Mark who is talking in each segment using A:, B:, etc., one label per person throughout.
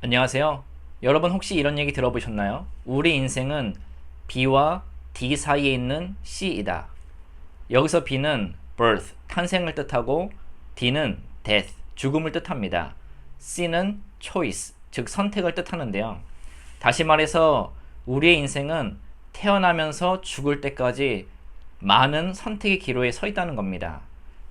A: 안녕하세요. 여러분 혹시 이런 얘기 들어보셨나요? 우리 인생은 B와 D 사이에 있는 C이다. 여기서 B는 birth, 탄생을 뜻하고 D는 death, 죽음을 뜻합니다. C는 choice, 즉 선택을 뜻하는데요. 다시 말해서 우리의 인생은 태어나면서 죽을 때까지 많은 선택의 기로에 서 있다는 겁니다.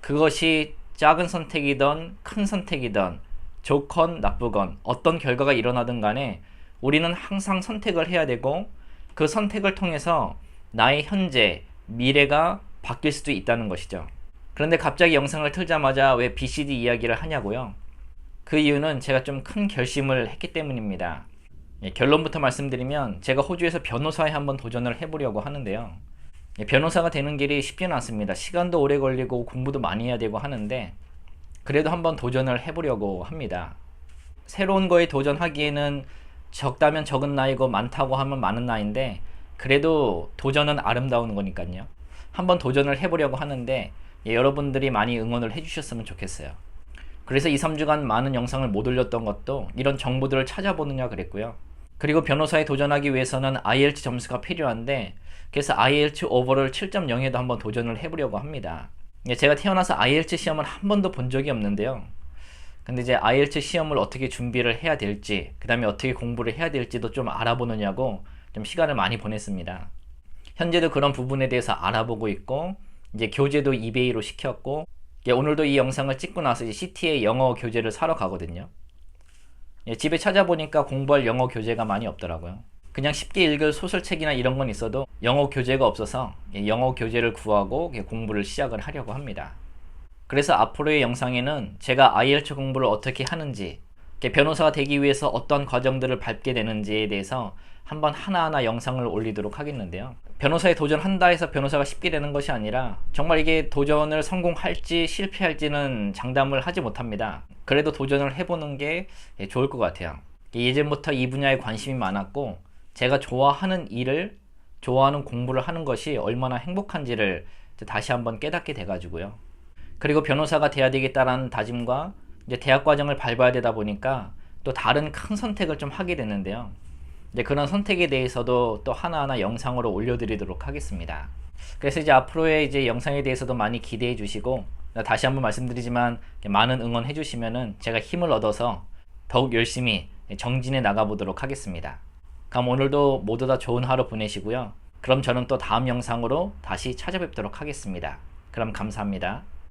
A: 그것이 작은 선택이든 큰 선택이든 좋건 나쁘건 어떤 결과가 일어나든 간에 우리는 항상 선택을 해야 되고 그 선택을 통해서 나의 현재, 미래가 바뀔 수도 있다는 것이죠. 그런데 갑자기 영상을 틀자마자 왜 BCD 이야기를 하냐고요? 그 이유는 제가 좀 큰 결심을 했기 때문입니다. 예, 결론부터 말씀드리면 제가 호주에서 변호사에 한번 도전을 해보려고 하는데요. 예, 변호사가 되는 길이 쉽지는 않습니다. 시간도 오래 걸리고 공부도 많이 해야 되고 하는데 그래도 한번 도전을 해보려고 합니다. 새로운 거에 도전하기에는 적다면 적은 나이고 많다고 하면 많은 나이인데 그래도 도전은 아름다운 거니까요. 한번 도전을 해보려고 하는데 예, 여러분들이 많이 응원을 해주셨으면 좋겠어요. 그래서 2, 3주간 많은 영상을 못 올렸던 것도 이런 정보들을 찾아보느냐 그랬고요. 그리고 변호사에 도전하기 위해서는 IELTS 점수가 필요한데 그래서 IELTS 오버를 7.0에도 한번 도전을 해보려고 합니다. 예, 제가 태어나서 IELTS 시험을 한 번도 본 적이 없는데요. 근데 이제 IELTS 시험을 어떻게 준비를 해야 될지, 그 다음에 어떻게 공부를 해야 될지도 좀 알아보느냐고 좀 시간을 많이 보냈습니다. 현재도 그런 부분에 대해서 알아보고 있고, 이제 교재도 이베이로 시켰고, 예, 오늘도 이 영상을 찍고 나서 이제 CT의 영어 교재를 사러 가거든요. 예, 집에 찾아보니까 공부할 영어 교재가 많이 없더라고요. 그냥 쉽게 읽을 소설책이나 이런 건 있어도 영어 교재가 없어서 예, 영어 교재를 구하고 예, 공부를 시작을 하려고 합니다. 그래서 앞으로의 영상에는 제가 IELTS 공부를 어떻게 하는지, 변호사가 되기 위해서 어떤 과정들을 밟게 되는지에 대해서 한번 하나하나 영상을 올리도록 하겠는데요. 변호사에 도전한다 해서 변호사가 쉽게 되는 것이 아니라 정말 이게 도전을 성공할지 실패할지는 장담을 하지 못합니다. 그래도 도전을 해보는 게 예, 좋을 것 같아요. 예전부터 이 분야에 관심이 많았고 제가 좋아하는 일을 좋아하는 공부를 하는 것이 얼마나 행복한지를 다시 한번 깨닫게 돼가지고요. 그리고 변호사가 돼야 되겠다라는 다짐과 이제 대학 과정을 밟아야 되다 보니까 또 다른 큰 선택을 좀 하게 됐는데요. 이제 그런 선택에 대해서도 또 하나하나 영상으로 올려드리도록 하겠습니다. 그래서 이제 앞으로의 이제 영상에 대해서도 많이 기대해 주시고 다시 한번 말씀드리지만 많은 응원해 주시면은 제가 힘을 얻어서 더욱 열심히 정진해 나가 보도록 하겠습니다. 그럼 오늘도 모두 다 좋은 하루 보내시고요. 그럼 저는 또 다음 영상으로 다시 찾아뵙도록 하겠습니다. 그럼 감사합니다.